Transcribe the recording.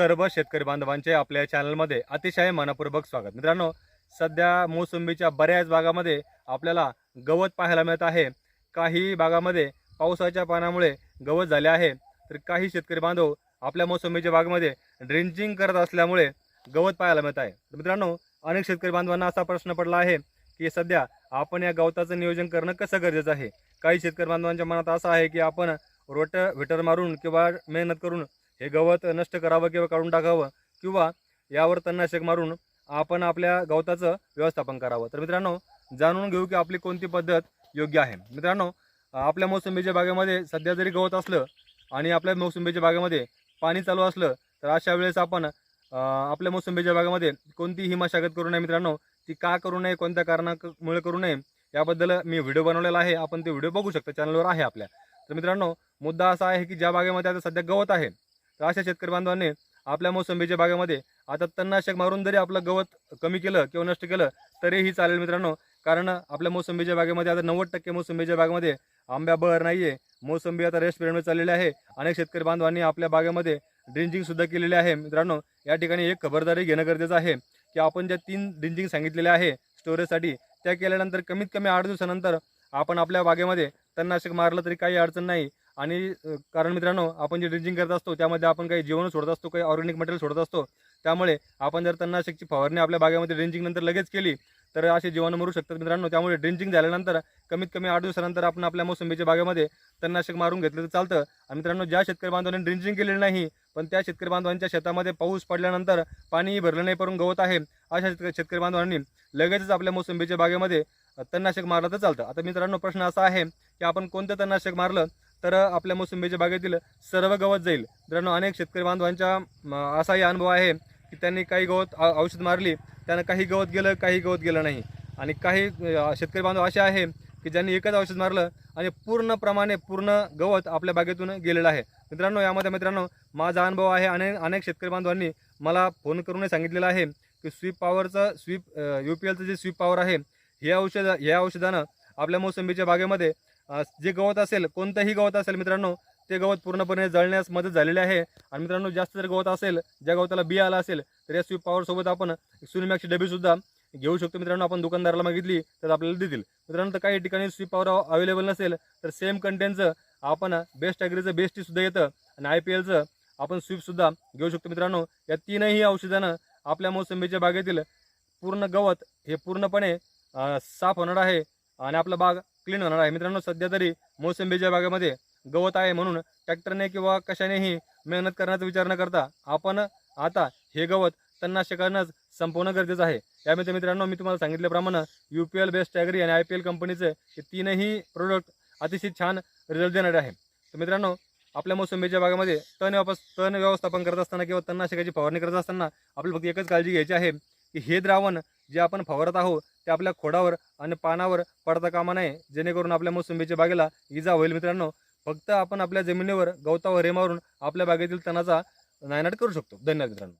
सर्व शेतकरी बांधवांचे आपल्या चॅनलमध्ये अतिशय मनपूर्वक स्वागत. मित्रांनो सध्या मोसंबीच्या बऱ्याच भागामध्ये आपल्याला गवत पाहायला मिळत आहे. काही भागामध्ये पावसाच्या पाण्यामुळे गवत झाले आहे. तर काही शेतकरी बांधव आपल्या मोसंबीच्या बागेमध्ये ड्रिंचिंग करत असल्यामुळे गवत पाहायला मिळत आहे. मित्रांनो अनेक शेतकरी बांधवांना असा प्रश्न पडला आहे की सध्या आपण या गवताचं नियोजन करणं कसं गरजेचं आहे? काही शेतकरी बांधवांच्या मनात असं आहे की आपण रोट व्हिटर मारून किंवा मेहनत करून हे गवत नष्ट करावं किंवा काढून टाकावं किंवा यावर तणनाशक मारून आपण आपल्या गवताचं व्यवस्थापन करावं. तर मित्रांनो जाणून घेऊ की आपली कोणती पद्धत योग्य आहे. मित्रांनो आपल्या मोसंबीच्या बागेमध्ये सध्या जरी गवत असलं आणि आपल्या मोसंबीच्या बागेमध्ये पाणी चालू असलं तर अशा वेळेस आपण आपल्या मोसंबीच्या बागेमध्ये कोणतीही मशागत करू नये मित्रांनो ती का करू नये कोणत्या कारणामुळे करू नये याबद्दल मी व्हिडिओ बनवलेला आहे. आपण ते व्हिडिओ बघू शकता. चॅनलवर आहे आपल्या. तर मित्रांनो मुद्दा असा आहे की ज्या बागेमध्ये आता सध्या गवत आहे तर अशा शेतकरी बांधवांनी आपल्या मोसंबीच्या बागेमध्ये आता तणनाशक मारून जरी आपलं गवत कमी केलं किंवा नष्ट केलं तरीही चालेल मित्रांनो. कारण आपल्या मोसंबीच्या बागेमध्ये आता नव्वद टक्के मोसंबीच्या बागेमध्ये आंब्या बहर नाही आहे मोसंबी आता रेस्ट पिरियडमध्ये चाललेली आहे. अनेक शेतकरी बांधवांनी आपल्या बागेमध्ये ड्रिंजिंगसुद्धा केलेले केलेली आहे. मित्रांनो या ठिकाणी एक खबरदारी घेणं गरजेचं आहे की आपण ज्या तीन ड्रिंजिंग सांगितलेल्या आहे स्टोरेजसाठी त्या केल्यानंतर कमीत कमी आठ दिवसानंतर आपण आपल्या बागेमध्ये तणनाशक मारलं तरी काही अडचण नाही. आणि कारण मित्रांनो आपण जे ड्रिंचिंग करत असतो त्यामध्ये आपण काही जीवन सोडत असतो काही ऑर्गॅनिक मटेरियल सोडत असतो त्यामुळे आपण जर तणनाशकची फवारणी आपल्या बागेमध्ये ड्रिंचिंग नंतर लगेच केली तर असे जीवाणू मरू शकतात मित्रांनो. त्यामुळे ड्रिंचिंग झाल्यानंतर कमीत कमी आठ दिवसानंतर आपण आपल्या मोसंबीच्या बागेमध्ये तणनाशक मारून घेतलं तर चालतं. आणि मित्रांनो ज्या शेतकरी बांधवांनी ड्रिंचिंग केलेलं नाही पण त्या शेतकरी बांधवांच्या शेतामध्ये पाऊस पडल्यानंतर पाणीही भरलं नाही पडून गवत आहे अशा शेतकरी शेतकरी बांधवांनी लगेचच आपल्या मोसंबीच्या बागेमध्ये तणनाशक मारलं तर चालतं. आता मित्रांनो प्रश्न असा आहे की आपण कोणतं तणनाशक मारलं? तर आपल्या मोसंबीच्या बागेतील सर्व गवत जाईल. मित्रांनो अनेक शेतकरी बांधवांच्या असाही अनुभव आहे की त्यांनी काही गवत औषध मारली त्यांना काही गवत गेलं काही गवत गेलं नाही. आणि काही शेतकरी बांधव असे आहे की ज्यांनी एकच औषध मारलं आणि पूर्णप्रमाणे पूर्ण गवत आपल्या बागेतून गेलेलं आहे. मित्रांनो यामध्ये मित्रांनो माझा अनुभव आहे अनेक अनेक शेतकरी बांधवांनी मला फोन करूनही सांगितलेलं आहे की स्वीप पॉवरचं स्वीप यू पी एलचं जे स्वीप पॉवर आहे हे औषध या औषधानं आपल्या मोसंबीच्या बागेमध्ये जे गवत असेल कोणतंही गवत असेल मित्रांनो ते गवत पूर्णपणे जळण्यास मदत झालेली आहे. आणि मित्रांनो जास्त जर गवत असेल ज्या गवताला बिया आला असेल तर या स्वीप पॉवरसोबत आपण सुनिमॅक्सची डबीसुद्धा घेऊ शकतो. मित्रांनो आपण दुकानदाराला मागितली तर आपल्याला देतील. मित्रांनो तर काही ठिकाणी स्वीप पॉवर अवेलेबल नसेल तर सेम कंटेनचं आपण बेस्ट ॲग्रीचं बेस्टीसुद्धा येतं. आणि आय पी एलचं आपण स्वीपसुद्धा घेऊ शकतो. मित्रांनो या तीनही औषधानं आपल्या मोसंबीच्या बागेतील पूर्ण गवत हे पूर्णपणे साफ होणार आहे. आणि आपला बाग क्लीन होणार आहे. मित्रांनो सध्या तरी मोसंबीच्या बागेमध्ये गवत आहे म्हणून ट्रॅक्टरने किंवा कशानेही मेहनत करण्याचा विचार न करता आपण आता हे गवत तणनाशकानंच संपवणं गरजेचं आहे. त्यामध्ये मित्रांनो मी तुम्हाला सांगितल्याप्रमाणे U P L best agri आणि आय पी एल कंपनीचे हे तीनही प्रोडक्ट अतिशय छान रिझल्ट देणारे आहे. तर मित्रांनो आपल्या मोसंबीच्या भागामध्ये तण वापस तण व्यवस्थापन करत असताना किंवा तणनाशकाची फवारणी करत असताना आपल्याला फक्त एकच काळजी घ्यायची आहे की हे द्रावण जे आपण फवारत आहोत ते आपल्या खोडावर आणि पानावर पडता कामा नये. जेणेकरून आपल्या मोसंबीच्या बागेला इजा होईल मित्रांनो. फक्त आपण आपल्या जमिनीवर गवतावर हे मारून आपल्या बागेतील तणाचा नायनाट करू शकतो. धन्यवाद मित्रांनो.